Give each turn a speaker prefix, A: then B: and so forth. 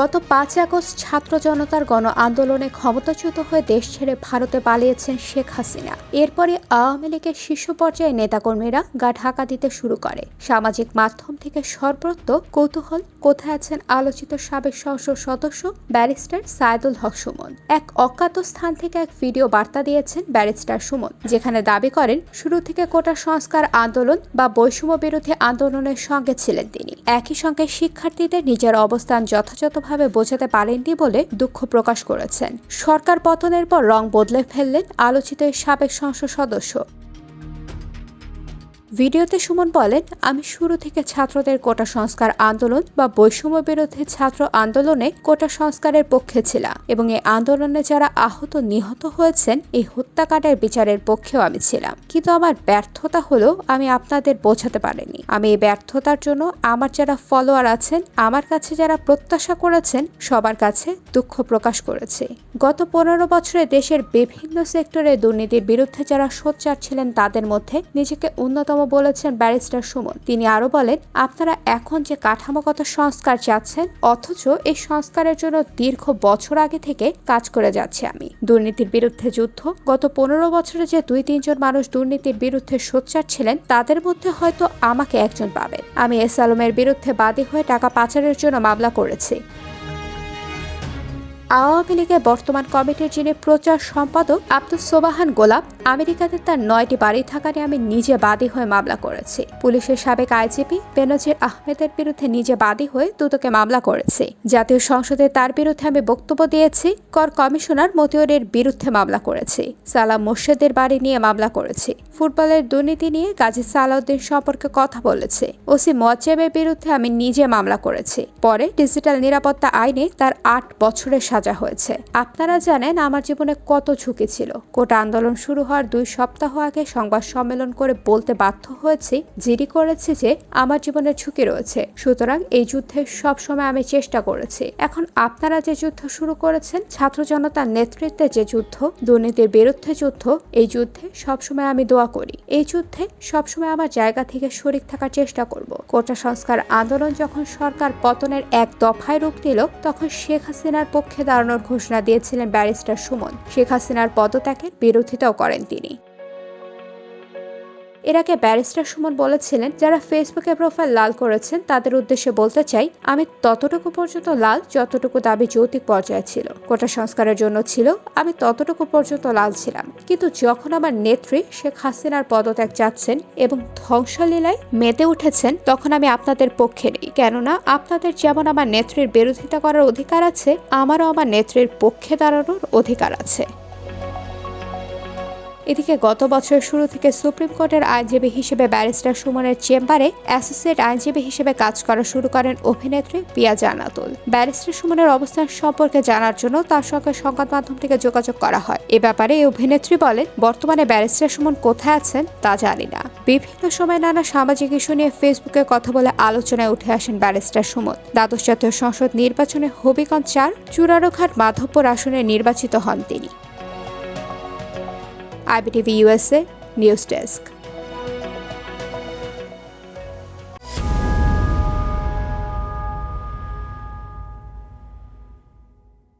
A: গত পাঁচ আগস্ট ছাত্র জনতার গণ আন্দোলনে ক্ষমতাচ্যুত হয়ে দেশ ছেড়ে ভারতে পালিয়েছেন শেখ হাসিনা। এরপরে আওয়ামী লীগের শীর্ষ পর্যায়ে নেতাকর্মীরা গা ঢাকা দিতে শুরু করে। সামাজিক মাধ্যম থেকে সর্বত্র কৌতূহল কোথায় আছেন আলোচিত সাবেক সংসদ সদস্য ব্যারিস্টার সাইদুল হক সুমন। এক অজ্ঞাত স্থান থেকে এক ভিডিও বার্তা দিয়েছেন ব্যারিস্টার সুমন, যেখানে দাবি করেন, শুরু থেকে কোটা সংস্কার আন্দোলন বা বৈষম্য বিরোধী আন্দোলনের সঙ্গে ছিলেন তিনি। একই সঙ্গে শিক্ষার্থীদের নিজের অবস্থান যথাযথভাবে বোঝাতে পারেননি বলে দুঃখ প্রকাশ করেছেন। সরকার পতনের পর রং বদলে ফেললেন আলোচিত সাবেক সংসদ সদস্য। ভিডিওতে সুমন বলেন, আমি শুরু থেকে ছাত্রদের কোটা সংস্কার আন্দোলন বা বৈষম্য বিরোধী ছাত্র আন্দোলনে কোটা সংস্কারের পক্ষে ছিলাম এবং এই আন্দোলনে যারা আহত নিহত হয়েছেন, এই হত্যাকাণ্ডের বিচারের পক্ষেও আমি ছিলাম। কিন্তু আমার ব্যর্থতা হলো আমি আপনাদের বোঝাতে পারিনি। আমি এই ব্যর্থতার জন্য আমার যারা ফলোয়ার আছেন, আমার কাছে যারা প্রত্যাশা করেছেন, সবার কাছে দুঃখ প্রকাশ করেছে। গত পনেরো বছরে দেশের বিভিন্ন সেক্টরে দুর্নীতির বিরুদ্ধে যারা সোচ্চার ছিলেন, তাদের মধ্যে নিজেকে অন্যতম বলেছেন ব্যারিস্টার সুমন। তিনি আরও বলেন, আপনারা এখন যে কাঠামোগত সংস্কার চাচ্ছেন, অথচ এই সংস্কারের জন্য দীর্ঘ বছর আগে থেকে কাজ করে যাচ্ছে আমি। দুর্নীতির বিরুদ্ধে যুদ্ধ, গত পনেরো বছরে যে দুই তিনজন মানুষ দুর্নীতির বিরুদ্ধে সোচ্চার ছিলেন, তাদের মধ্যে হয়তো আমাকে একজন পাবেন। আমি এস আলমের বিরুদ্ধে বাদী হয়ে টাকা পাচারের জন্য মামলা করেছি। আওয়ামী লীগের বর্তমান কমিটির যিনি প্রচার সম্পাদক আব্দুল সোবাহান গোলাপ আমেরিকাতে তার নয়টি বাড়ি থাকা নিয়ে আমি নিজে বাদী হয়ে মামলা করেছি। পুলিশের সাবেক আইজিপি বেনজির আহমেদের বিরুদ্ধে নিজে বাদী হয়ে দুদকে মামলা করেছি। জাতীয় সংসদে তার বিরুদ্ধে আমি বক্তব্য দিয়েছি, কর কমিশনার মতিউরের বিরুদ্ধে মামলা করেছি। সালাম মোর্শেদের বাড়ি নিয়ে মামলা করেছি। ফুটবলের দুর্নীতি নিয়ে গাজী সালাউদ্দিন সম্পর্কে কথা বলেছে। ওসি মোয়াজ্জেমের বিরুদ্ধে আমি নিজে মামলা করেছি। পরে ডিজিটাল নিরাপত্তা আইনে তার আট বছরের সাজা হয়েছে। আপনারা জানেন আমার জীবনে কত ঝুঁকি ছিল। কোটা আন্দোলন শুরু হওয়ার দুই সপ্তাহ আগে সংবাদ সম্মেলন করে বলতে বাধ্য হয়েছি, জিডি করেছি যে আমার জীবনের ঝুঁকি রয়েছে। সুতরাং এই যুদ্ধে সবসময় আমি চেষ্টা করেছি। এখন আপনারা যে যুদ্ধ শুরু করেছেন, ছাত্র জনতার নেতৃত্বে যে যুদ্ধ, দুর্নীতির বিরুদ্ধে যুদ্ধ, এই যুদ্ধে সবসময় আমি দোয়া করি। এই যুদ্ধে সবসময় আমার জায়গা থেকে শরিক থাকার চেষ্টা করব। কোটা সংস্কার আন্দোলন যখন সরকার পতনের এক দফায় রূপ দিল, তখন শেখ হাসিনার পক্ষে দাঁড়ানোর ঘোষণা দিয়েছিলেন ব্যারিস্টার সুমন। শেখ হাসিনার পদত্যাগের বিরোধিতাও করেন তিনি। এর আগে ব্যারিস্টার সুমন বলেছিলেন, যারা ফেসবুকে প্রোফাইল লাল করেছেন, তাদের উদ্দেশ্যে বলতে চাই, আমি ততটুকু পর্যন্ত লাল, যতটুকু দাবি যৌতিক পর্যায়ে ছিল। কোটা সংস্কারের জন্য ছিল, আমি ততটুকু পর্যন্ত লাল ছিলাম। কিন্তু যখন আমার নেত্রী শেখ হাসিনার পদত্যাগ চাচ্ছেন এবং ধ্বংসলীলায় মেতে উঠেছেন, তখন আমি আপনাদের পক্ষে নেই। কেননা, আপনাদের যেমন আমার নেত্রীর বিরোধিতা করার অধিকার আছে, আমারও আমার নেত্রীর পক্ষে দাঁড়ানোর অধিকার আছে। এদিকে গত বছরের শুরু থেকে সুপ্রিম কোর্টের আইনজীবী হিসেবে ব্যারিস্টার সুমনের চেম্বারে অ্যাসোসিয়েট আইনজীবী হিসেবে কাজ করা শুরু করেন অভিনেত্রী পিয়া জানাতুল ব্যারিস্টার সুমনের অবস্থান সম্পর্কে জানার জন্য তার সঙ্গে সংবাদ মাধ্যম থেকে যোগাযোগ করা হয়। এ ব্যাপারে অভিনেত্রী বলেন, বর্তমানে ব্যারিস্টার সুমন কোথায় আছেন তা জানি না। বিভিন্ন সময় নানা সামাজিক ইস্যু নিয়ে ফেসবুকে কথা বলে আলোচনায় উঠে আসেন ব্যারিস্টার সুমন। দ্বাদশ জাতীয় সংসদ নির্বাচনে হবিগঞ্জ চার, চুরারোঘাট মাধবপুর আসনে নির্বাচিত হন তিনি। I B T IBTV USA news desk.